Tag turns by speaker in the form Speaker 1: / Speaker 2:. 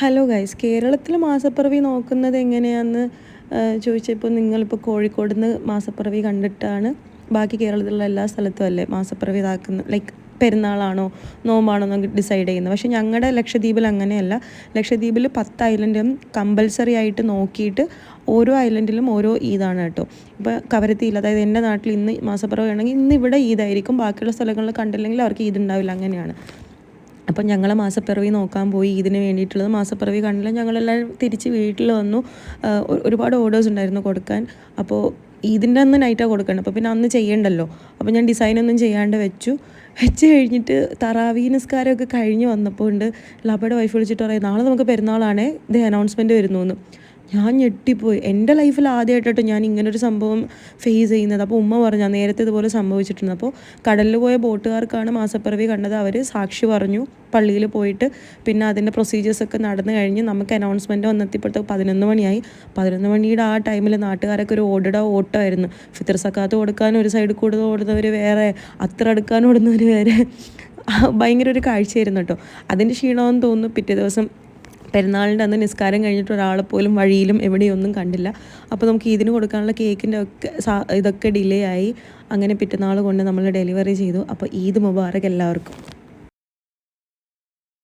Speaker 1: Hello guys കേരളത്തിൽ മാസപ്പിറവി നോക്കുന്നത് എങ്ങനെയാന്ന് ചോദിച്ചപ്പോൾ നിങ്ങളിപ്പോൾ കോഴിക്കോട് നിന്ന് മാസപ്പിറവി കണ്ടിട്ടാണ്. ബാക്കി കേരളത്തിലുള്ള എല്ലാ സ്ഥലത്തും അല്ലേ മാസപ്പിറവി ഇതാക്കുന്നത് ലൈക്ക് പെരുന്നാളാണോ നോമ്പാണോ എന്നൊക്കെ ഡിസൈഡ് ചെയ്യുന്നത്. പക്ഷേ ഞങ്ങളുടെ ലക്ഷദ്വീപിൽ അങ്ങനെയല്ല. ലക്ഷദ്വീപിൽ പത്ത് ഐലൻഡും കമ്പൽസറി ആയിട്ട് നോക്കിയിട്ട് ഓരോ ഐലൻഡിലും ഓരോ ഈദാണ് കേട്ടോ. ഇപ്പോൾ കവരത്തിയിൽ അതായത് എന്റെ നാട്ടിൽ ഇന്ന് മാസപ്പിറവി ആണെങ്കിൽ ഇന്ന് ഇവിടെ ഈദായിരിക്കും. ബാക്കിയുള്ള സ്ഥലങ്ങളിൽ കണ്ടില്ലെങ്കിൽ അവർക്ക് ഈദ് ഉണ്ടാവില്ല. അങ്ങനെയാണ്. അപ്പം ഞങ്ങൾ മാസപ്പിറവി നോക്കാൻ പോയി. ഇതിന് വേണ്ടിയിട്ടുള്ളത് മാസപ്പിറവി കണ്ടില്ല. ഞങ്ങളെല്ലാം തിരിച്ച് വീട്ടിൽ വന്നു. ഒരുപാട് ഓർഡേഴ്സ് ഉണ്ടായിരുന്നു കൊടുക്കാൻ. അപ്പോൾ ഇതിന്റെ അന്ന് നൈറ്റാണ് കൊടുക്കേണ്ടത്. അപ്പോൾ പിന്നെ അന്ന് ചെയ്യണ്ടല്ലോ. അപ്പോൾ ഞാൻ ഡിസൈനൊന്നും ചെയ്യാണ്ട് വെച്ചു. വെച്ച് കഴിഞ്ഞിട്ട് തറാവി നിസ്കാരമൊക്കെ കഴിഞ്ഞ് വന്നപ്പോൾ ഉണ്ട്. ലാബയുടെ വൈഫ് വിളിച്ചിട്ട് പറയും നാളെ നമുക്ക് പെരുന്നാളാണേ. ഇത് അനൗൺസ്മെന്റ് വരുന്നു എന്ന്. ഞാൻ ഞെട്ടിപ്പോയി. എന്റെ ലൈഫിൽ ആദ്യമായിട്ടോ ഞാൻ ഇങ്ങനൊരു സംഭവം ഫേസ് ചെയ്യുന്നത്. അപ്പോൾ ഉമ്മ പറഞ്ഞു നേരത്തെ ഇതുപോലെ സംഭവിച്ചിട്ടുണ്ട്. അപ്പോൾ കടലിൽ പോയ ബോട്ടുകാർക്കാണ് മാസപ്പിറവി കണ്ടത്. അവർ സാക്ഷി പറഞ്ഞു പള്ളിയിൽ പോയിട്ട് പിന്നെ അതിന്റെ പ്രൊസീജിയേഴ്സൊക്കെ നടന്നു കഴിഞ്ഞ് നമുക്ക് അനൗൺസ്മെന്റ് വന്നെത്തിയപ്പോഴത്തെ പതിനൊന്ന് മണിയായി. പതിനൊന്ന് മണിയുടെ ആ ടൈമിൽ നാട്ടുകാരൊക്കെ ഒരു ഓടിട ഓട്ടമായിരുന്നു ഫിത്തർ സക്കാത്ത് കൊടുക്കാൻ ഒരു സൈഡിൽ കൂടുതൽ ഓടുന്നവർ വേറെ അത്ര എടുക്കാൻ ഓടുന്നവർ വേറെ. ഭയങ്കര ഒരു കാഴ്ചയായിരുന്നു കേട്ടോ. അതിന്റെ ക്ഷീണമെന്ന് തോന്നുന്നു പിറ്റേ ദിവസം പെരുന്നാളിന്റെ അന്ന് നിസ്കാരം കഴിഞ്ഞിട്ട് ഒരാളെ പോലും വഴിയിലും എവിടെയൊന്നും കണ്ടില്ല. അപ്പോൾ നമുക്ക് ഇതിന് കൊടുക്കാനുള്ള കേക്കിന്റെ ഒക്കെ ഇതൊക്കെ ഡിലേ ആയി. അങ്ങനെ പിറ്റന്നാൾ കൊണ്ട് നമ്മൾ ഡെലിവറി ചെയ്തു. അപ്പോൾ ഈദ് മുബാറക് എല്ലാവർക്കും.